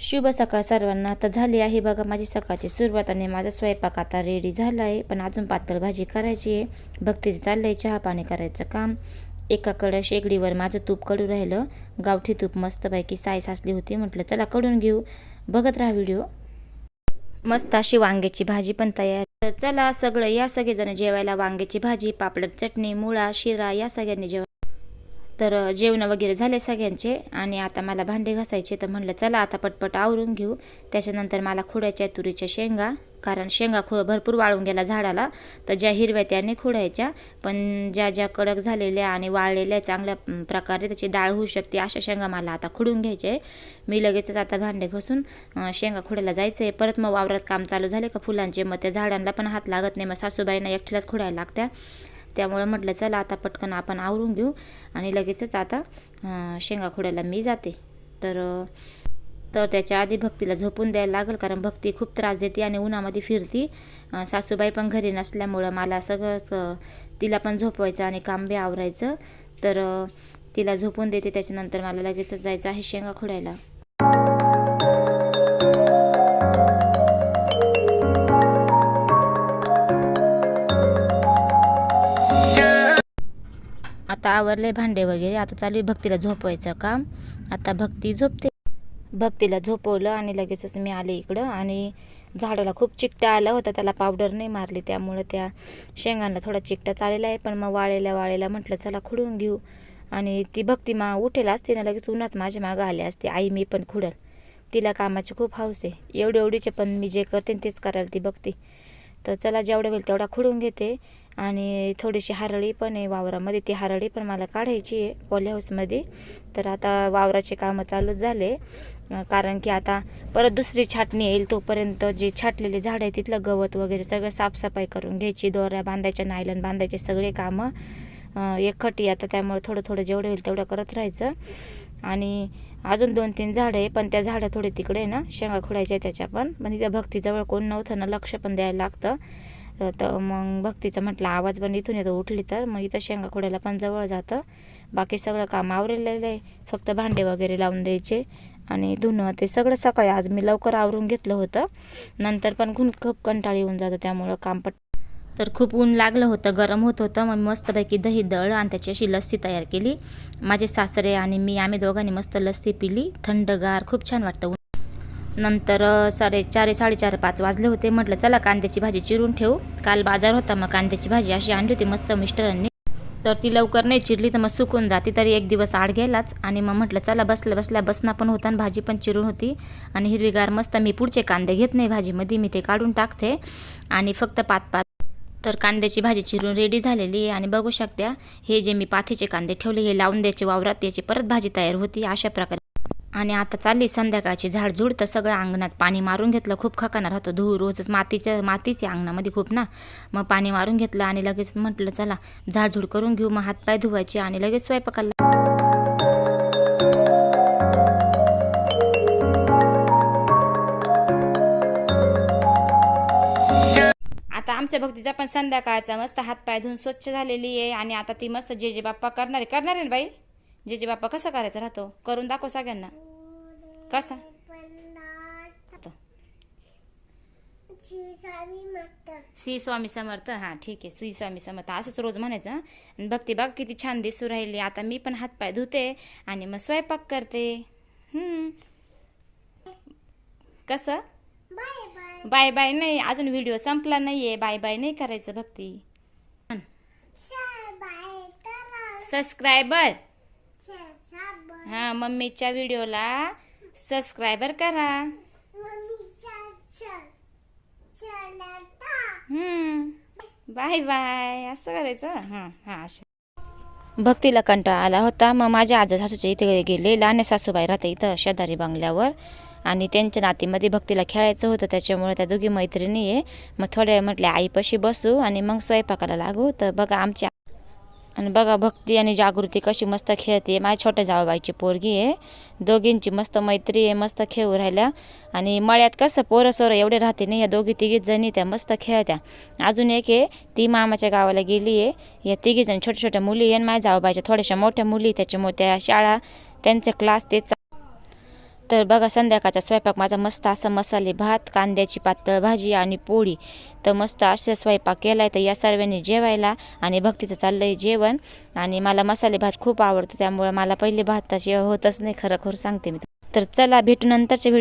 शुभ सकाळ सर्वांना. तर झाली आहे बघा माझी सकाळची सुरुवात आणि माझा स्वयंपाक आता रेडी झाला आहे. पण अजून पातळ भाजी करायची आहे. भक्तीचं चाललं आहे चहा पाणी करायचं काम. एकाकडं शेगडीवर माझं तूप कडू राहिलं. गावठी तूप मस्तपैकी साय साचली होती. म्हटलं चला कडून घेऊ. बघत राहा व्हिडिओ. मस्त अशी वांग्याची भाजी पण तयार तर चला सगळं या सगळेजण जेवायला वांग्याची भाजी पापड चटणी मुळा शिरा या सगळ्यांनी जेवायला तर जेवणं वगैरे झाले सगळ्यांचे आणि आता मला भांडे घासायचे तर म्हणलं चला आता पटपट आवरून घेऊ. त्याच्यानंतर मला खुडायच्या तुरीच्या शेंगा कारण शेंगा खु भरपूर वाळून गेला झाडाला तर ज्या हिरव्या त्याने खुडायच्या पण ज्या ज्या कडक झालेल्या आणि वाळलेल्या चांगल्या प्रकारे त्याची डाळ होऊ शकते अशा शेंगा मला आता खुडून घ्यायचे. आहे मी लगेचच आता भांडे घासून शेंगा खुडायला जायचं आहे परत मग वावरात काम चालू झाले का फुलांचे मग त्या झाडांना पण हात लागत नाही. मग सासूबाईंना एकटीलाच खुडायला लागत्या. त्यामुळं म्हटलं चला आता पटकन आपण आवरून घेऊ. आणि लगेचच आता शेंगा खोड्याला मी जाते. तर तर त्याच्या आधी भक्तीला झोपून द्यायला लागेल कारण भक्ती खूप त्रास देते आणि उन्हामध्ये फिरती. सासूबाई पण घरी नसल्यामुळं मला सगळंच तिला पण झोपवायचं आणि काम बी आवरायचं. तर तिला झोपून देते. त्याच्यानंतर मला लगेचच जायचं आहे शेंगा खोडायला आता आवरले भांडे वगैरे. आता चालू आहे भक्तीला झोपवायचं काम. आता भक्ती झोपते. भक्तीला झोपवलं आणि लगेचच मी आले इकडं. आणि झाडाला खूप चिकटा आला होता. त्याला पावडर नाही मारली. त्यामुळं त्या शेंगांना थोडा चिकटा चाललेला आहे. पण मग वाळेला वाळेला म्हटलं चला खुडून घेऊ. आणि ती भक्ती मा उठेल असते ना लगेच उन्हात माझ्या मागं आले असते. आई मी पण खुडल. तिला कामाची खूप हौस आहे. एवढे एवढीचे पण मी जे करते तेच करायला ती बघते तर चला जेवढं होईल तेवढा खुडून घेते. आणि थोडीशी हरळी पण आहे वावरामध्ये. ती हरळी पण मला काढायची आहे पॉली हाऊसमध्ये तर आता वावराचे कामं चालूच झाले. कारण की आता परत दुसरी छाटणी येईल तोपर्यंत जे छाटलेले झाड आहे तिथलं गवत वगैरे सगळं साफसफाई करून घ्यायची. दोऱ्या बांधायच्या नायलन बांधायचे सगळे कामं. अं, एकखटी आता त्यामुळे थोडं थोडं जेवढं होईल तेवढं करत राहायचं. आणि अजून दोन तीन झाडं आहे पण त्या झाडं थोडे तिकडे ना शेंगा खोडायच्या आहे त्याच्या पण. पण त्या भक्तीजवळ कोण नव्हतं ना लक्ष पण द्यायला लागतं. तर- तर मग भक्तीचं म्हटलं आवाज पण इथून येतो उठली तर मग इथं शेंगाखोड्याला पण जवळ जातं. बाकी सगळं काम आवरलेलं आहे. फक्त भांडे वगैरे लावून द्यायचे आणि धुणं ते सगळं सकाळी आज मी लवकर आवरून घेतलं होतं. नंतर पण खूप खूप कंटाळी येऊन जातं त्यामुळं काम पट तर खूप ऊन लागलं होतं गरम होत होतं. मग मस्तपैकी दही दळ आणि त्याची अशी लस्सी तयार केली. माझे सासरे आणि मी आम्ही दोघांनी मस्त लस्सी पिली. थंडगार खूप छान वाटतं नंतर साडे चार साडेचार पाच वाजले होते. म्हटलं चला कांद्याची भाजी चिरून ठेवू. काल बाजार होता मग कांद्याची भाजी अशी आणली होती मस्त मिस्टरांनी. तर ती लवकर नाही चिरली तर मग सुकून जाते. तरी एक दिवस आड गेलाच आणि मग म्हटलं चला बसल्या बसल्या बसणं पण होता आणि भाजी पण चिरून होती. आणि हिरवीगार मस्त मी पुढचे कांदे घेत नाही भाजीमध्ये मी ते काढून टाकते आणि फक्त पाच पाच. तर कांद्याची भाजी चिरून रेडी झालेली आहे आणि बघू शकत्या हे जे मी पाथीचे कांदे ठेवले हे लावून द्यायचे वावरात याची परत भाजी तयार होती अशा प्रकारे. आणि आता चालली संध्याकाळची झाडझूड तर सगळं अंगणात पाणी मारून घेतलं. खूप खकाना होतं. धूळ रोजच मातीचं मातीच आहे अंगणामध्ये खूप ना. मग पाणी मारून घेतलं आणि लगेच म्हटलं चला झाडझूड करून घेऊ. मग हातपाय धुवायचे आणि लगेच स्वयंपाकाला आता आमच्या भक्तीचा पण संध्याकाळचा मस्त हातपाय धुवून स्वच्छ झालेली आहे. आणि आता ती मस्त जे जे बाप्पा करणार आहे करणार आहे ना बाई? जे जे बाप्पा कसा करायचा राहतो करून दाखव सगळ्यांना. कसा? तो. श्री स्वामी समर्थ. हां ठीक आहे श्री स्वामी समर्थ. असंच रोज म्हणायचं. आणि भक्ती बघ किती छान दिसू राहिली. आता मी पण हातपाय धुते आणि मग स्वयंपाक करते. हम्म. कसं? Bye bye. नाही अजून व्हिडिओ संपला नाहीये. बाय बाय नाही करायचं भक्ती सबस्क्रायबर! हा मम्मीच्या व्हिडिओला सबस्क्रायबर करा. हम्म बाय बाय असं करायचं? हां हां असं भक्तीला कंटाळा आला होता. मग माझ्या आजा सासूच्या इथे गेले. लहान सासूबाई राहते इथं शेजारी बंगल्यावर. आणि त्यांच्या नातीमध्ये भक्तीला खेळायचं होतं. त्याच्यामुळे त्या दोघी मैत्रिणी आहे. मग थोड्या वेळ म्हटल्या आईपाशी बसू आणि मग स्वयंपाकाला लागू. तर बघा आमच्या आणि बघा भक्ती आणि जागृती कशी मस्त खेळते. माझ्या छोट्या जावबाईची पोरगी आहे. दोघींची मस्त मैत्री आहे मस्त खेळू राहिल्या. आणि मळ्यात कसं पोरं सोरं एवढे राहते नाही या दोघी तिघीच जणी त्या मस्त खेळत्या. अजून एक आहे ती मामाच्या गावाला गेली आहे. या तिघी जण छोट्या छोट्या मुली आहे आणि माझ्या जावबाईच्या थोड्याशा मोठ्या मुली त्याच्यामुळे त्या शाळा त्यांचे क्लास ते चा- तर बघा संध्याकाळचा स्वयंपाक. माझा मस्त असा मसाले भात कांद्याची पातळ भाजी आणि पोळी. तर मस्त असा स्वयंपाक केला आहे तर या सर्वांनी जेवायला आणि भक्तीचं चाललं आहे जेवण. आणि मला मसाले भात खूप आवडतो त्यामुळे मला पहिले भाताची होतच नाही खरं खरं सांगते मी. तर चला भेटू नंतरच्या व्हिडिओ